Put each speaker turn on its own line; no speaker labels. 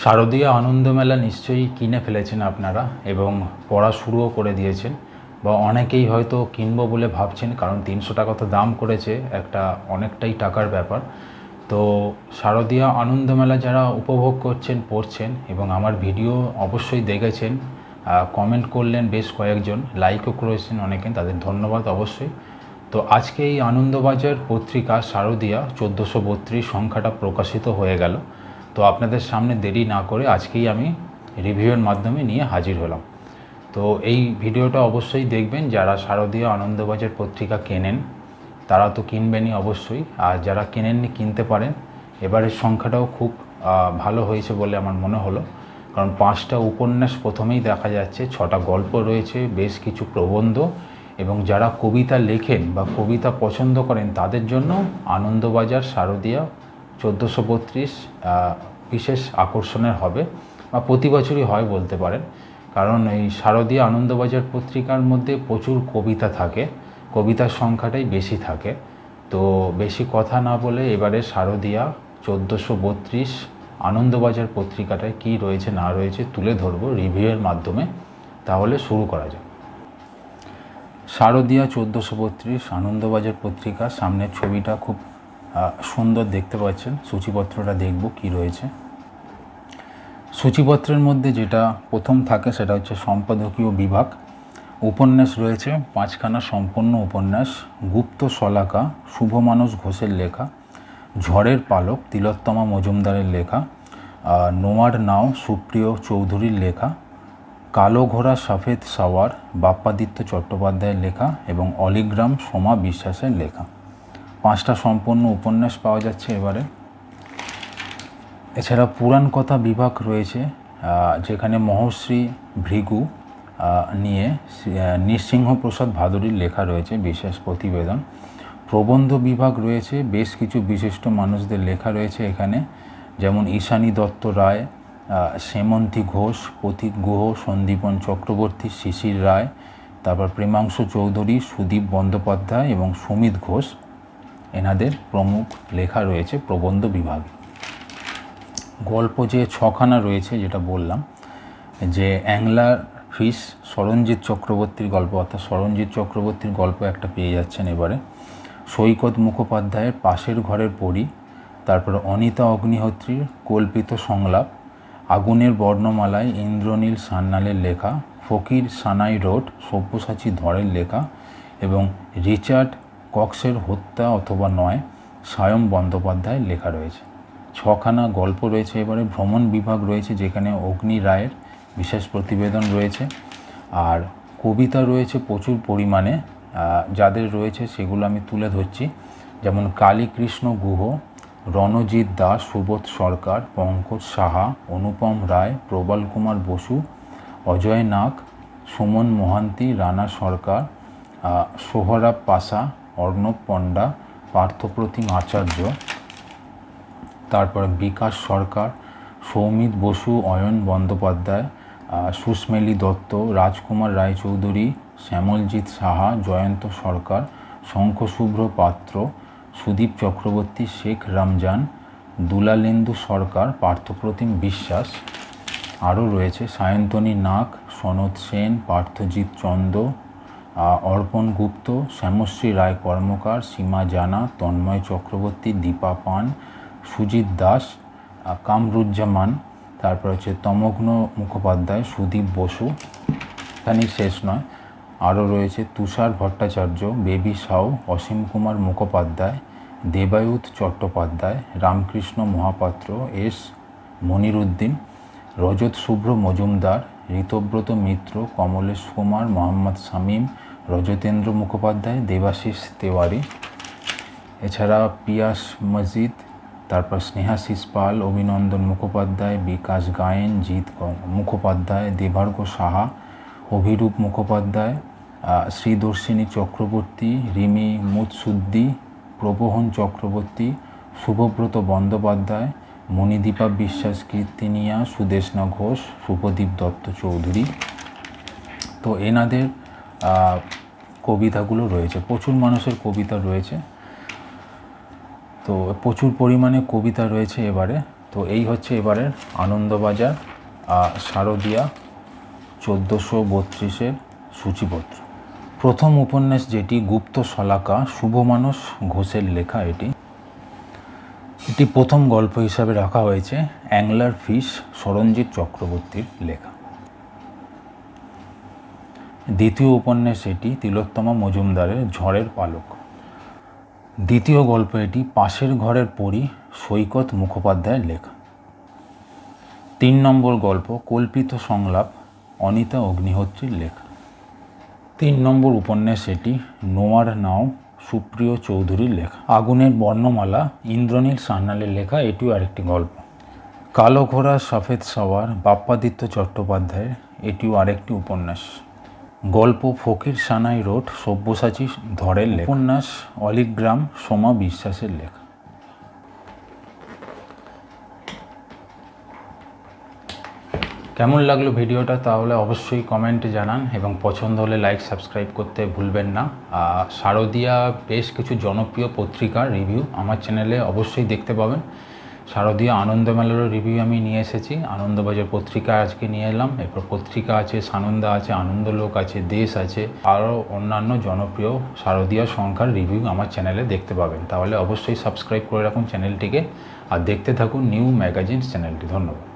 শারদীয় আনন্দমেলা নিশ্চয়ই কিনে ফেলেছেন আপনারা এবং পড়া শুরুও করে দিয়েছেন বা অনেকেই হয়তো কিনবো বলে ভাবছেন, কারণ তিনশো টাকা তো দাম করেছে, একটা অনেকটাই টাকার ব্যাপার। তো শারদীয় আনন্দমেলা যারা উপভোগ করছেন, পড়ছেন এবং আমার ভিডিও অবশ্যই দেখেছেন কমেন্ট করলেন বেশ কয়েকজন লাইকও করেছেন অনেকে, তাদের ধন্যবাদ অবশ্যই। তো আজকে এই আনন্দবাজার পত্রিকা শারদীয়া চোদ্দোশো বত্রিশ সংখ্যাটা প্রকাশিত হয়ে গেল। তো আপনাদের সামনে দেরি না করে আজকেই আমি রিভিউয়ের মাধ্যমে নিয়ে হাজির হলাম। তো এই ভিডিওটা অবশ্যই দেখবেন, যারা শারদীয় আনন্দবাজার পত্রিকা কেনেন, তারা তো কিনবেনই অবশ্যই। আর যারা কেনেননি, কিনতে পারেন। এবারের সংখ্যাটাও খুব ভালো হয়েছে বলে আমার মনে হলো। কারণ পাঁচটা উপন্যাস প্রথমেই দেখা যাচ্ছে, ছটা গল্প রয়েছে, বেশ কিছু প্রবন্ধ। এবং যারা কবিতা লেখেন বা কবিতা পছন্দ করেন, তাদের জন্য আনন্দবাজার শারদীয়া চোদ্দোশো বত্রিশ বিশেষ আকর্ষণের হবে বা প্রতি বছরই হয় বলতে পারেন। কারণ এই শারদীয় আনন্দবাজার পত্রিকার মধ্যে প্রচুর কবিতা থাকে, কবিতার সংখ্যাটাই বেশি থাকে। তো বেশি কথা না বলে এবারে শারদীয়া চোদ্দোশো বত্রিশ আনন্দবাজার পত্রিকাটায় কী রয়েছে, না রয়েছে তুলে ধরবো রিভিউয়ের মাধ্যমে। তাহলে শুরু করা যাক। শারদীয়া চোদ্দোশো বত্রিশ আনন্দবাজার পত্রিকা, সামনের ছবিটা খুব সুন্দর দেখতে পাচ্ছেন। সূচিপত্রটা দেখব কি রয়েছে। সূচিপত্রের মধ্যে যেটা প্রথম থাকে সেটা হচ্ছে সম্পাদকীয় বিভাগ। উপন্যাস রয়েছে, পাঁচখানা সম্পূর্ণ উপন্যাস, গুপ্ত শলাকা শুভ মানুষ ঘোষের লেখা, ঝড়ের পালক, তিলোত্তমা মজুমদারের লেখা নোয়ার নাও, সুপ্রিয় চৌধুরীর লেখা কালো ঘোড়া সাফেদ সাওয়ার, বাপ্পাদিত্য চট্টোপাধ্যায়ের লেখা এবং অলিগ্রাম সোমা বিশ্বাসের লেখা। পাঁচটা সম্পূর্ণ উপন্যাস পাওয়া যাচ্ছে এবারে। এছাড়া পুরাণ কথা বিভাগ রয়েছে যেখানে মহর্ষি ভৃগু নিয়ে নৃসিংহপ্রসাদ ভাদুরীর লেখা রয়েছে, বিশেষ প্রতিবেদন। প্রবন্ধ বিভাগ রয়েছে, বেশ কিছু বিশিষ্ট মানুষদের লেখা রয়েছে এখানে, যেমন ঈশানী দত্ত রায় সেমন্তী ঘোষ প্রতীক গুহ, সন্দীপন চক্রবর্তী, শিশির রায়, তারপর প্রেমাংশু চৌধুরী, সুদীপ বন্দ্যোপাধ্যায় এবং সুমিত ঘোষ। এনাদের প্রমুখ লেখা রয়েছে প্রবন্ধ বিভাগে। গল্প যে ছখানা রয়েছে যেটা বললাম, যে অ্যাংলার ফিস সরঞ্জিৎ চক্রবর্তীর গল্প, অর্থাৎ সরঞ্জিৎ চক্রবর্তীর গল্প একটা পেয়ে যাচ্ছেন এবারে। সৈকত মুখোপাধ্যায়ের পাশের ঘরের পড়ি তারপরে অনিতা অগ্নিহোত্রীর কল্পিত সংলাপ, আগুনের বর্ণমালায় ইন্দ্রনীল সান্যালের লেখা, ফকির সানাই রোড সব্যসাচী ধরের লেখা এবং রিচার্ড কক্সের হত্যা অথবা নয় স্বয়ং বন্দ্যোপাধ্যায় লেখা রয়েছে। ছখানা গল্প রয়েছে এবারে, ভ্রমণ বিভাগ রয়েছে যেখানে অগ্নি রায়ের বিশেষ প্রতিবেদন রয়েছে, আর কবিতা রয়েছে প্রচুর পরিমাণে যাদের রয়েছে সেগুলো আমি তুলে ধরছি। যেমন কালীকৃষ্ণ গুহ, রণজিৎ দাস, সুবোধ সরকার, পঙ্কজ সাহা, অনুপম রায়, প্রবল কুমার বসু, অজয় নাগ, সুমন মহান্তি, রানা সরকার সোহরাব পাশা অর্ণব পণ্ডা, পার্থপ্রতিম আচার্য, তারপরে বিকাশ সরকার, সৌমিত বসু, অয়ন বন্দ্যোপাধ্যায় সুস্মেলি দত্ত, রাজকুমার রায়চৌধুরী, শ্যামলজিৎ সাহা, জয়ন্ত সরকার, শঙ্খশুভ্র পাত্র, সুদীপ চক্রবর্তী, শেখ রমজান, দুলালেন্দু সরকার, পার্থপ্রতিম বিশ্বাস, আরও রয়েছে সায়ন্তনী নাগ সনদ সেন, পার্থজিৎ চন্দ অর্পণ গুপ্ত, শ্যামশ্রী রায় কর্মকার, সীমা জানা, তন্ময় চক্রবর্তী, দীপা পান, সুজিত দাস কামরুজ্জামান, তারপর হচ্ছে তমগ্ন মুখোপাধ্যায়, সুদীপ বসু, এখানেই শেষ নয়। আরও রয়েছে তুষার ভট্টাচার্য, বেবি সাউ, অসীম কুমার মুখোপাধ্যায়, দেবায়ুত চট্টোপাধ্যায়, রামকৃষ্ণ মহাপাত্র, এস মনিরুদ্দিন, রজত শুভ্র মজুমদার ঋতব্রত মিত্র, কমলেশ কুমার, মোহাম্মদ শামীম, রজতেন্দ্র মুখোপাধ্যায়, দেবাশিস তেওয়ারি। এছাড়া পিয়াস মসজিদ তারপর স্নেহাশিস পাল, অভিনন্দন মুখোপাধ্যায়, বিকাশ গায়েন, জিৎ মুখোপাধ্যায় দেবার্ঘ সাহা, অভিরূপ মুখোপাধ্যায় শ্রীদর্শিনী চক্রবর্তী, রিমি মুৎসুদ্দি, প্রবহন চক্রবর্তী, শুভব্রত বন্দ্যোপাধ্যায় মণিদীপা বিশ্বাস, কীর্তিনিয়া, সুদেশনা ঘোষ শুভদীপ দত্ত চৌধুরী। তো এনাদের কবিতাগুলো রয়েছে। প্রচুর মানুষের কবিতা রয়েছে। তো প্রচুর পরিমাণে কবিতা রয়েছে এবারে। তো এই হচ্ছে এবারের আনন্দবাজার শারদিয়া চোদ্দোশো বত্রিশের সূচিপত্র। প্রথম উপন্যাস যেটি গুপ্ত শলাকা শুভমানস ঘোষের লেখা এটি। এটি প্রথম গল্প হিসাবে রাখা হয়েছে অ্যাংলার ফিশ সরঞ্জিৎ চক্রবর্তীর লেখা। দ্বিতীয় উপন্যাস এটি তিলোত্তমা মজুমদারের ঝড়ের পালক। দ্বিতীয় গল্প এটি পাশের ঘরের পরি সৈকত মুখোপাধ্যায়ের লেখা। তিন নম্বর গল্প কল্পিত সংলাপ অনিতা অগ্নিহোত্রীর লেখা। তিন নম্বর উপন্যাস এটি নোয়ার নাও সুপ্রিয় চৌধুরীর লেখা। আগুনের বর্ণমালা, ইন্দ্রনীল সান্যালের লেখা, এটিও আরেকটি গল্প। কালো ঘোড়া, সফেদ সাওয়ার, বাপ্পাদিত্য চট্টোপাধ্যায়ের, এটিও আরেকটি উপন্যাস। গল্প ফকির সানাই রোড, সব্যসাচী ধরের লেখা। উপন্যাস, অলিগ্রাম, সোমা বিশ্বাসের লেখা। কেমন লাগল ভিডিওটা তাহলে অবশ্যই কমেন্টে জানান এবং পছন্দ হলে লাইক সাবস্ক্রাইব করতে ভুলবেন না। শারদিয়া বেশ কিছু জনপ্রিয় পত্রিকার রিভিউ আমার চ্যানেলে অবশ্যই দেখতে পাবেন। শারদীয় আনন্দমেলারও রিভিউ আমি নিয়ে এসেছি। আনন্দবাজার পত্রিকা আজকে নিয়ে এলাম। এরপর পত্রিকা আছে, সানন্দা আছে, আনন্দলোক আছে, দেশ আছে, আরও অন্যান্য জনপ্রিয় শারদীয় সংখ্যার রিভিউ আমার চ্যানেলে দেখতে পাবেন। তাহলে অবশ্যই সাবস্ক্রাইব করে রাখুন চ্যানেলটিকে আর দেখতে থাকুন নিউ ম্যাগাজিন চ্যানেলটি ধন্যবাদ।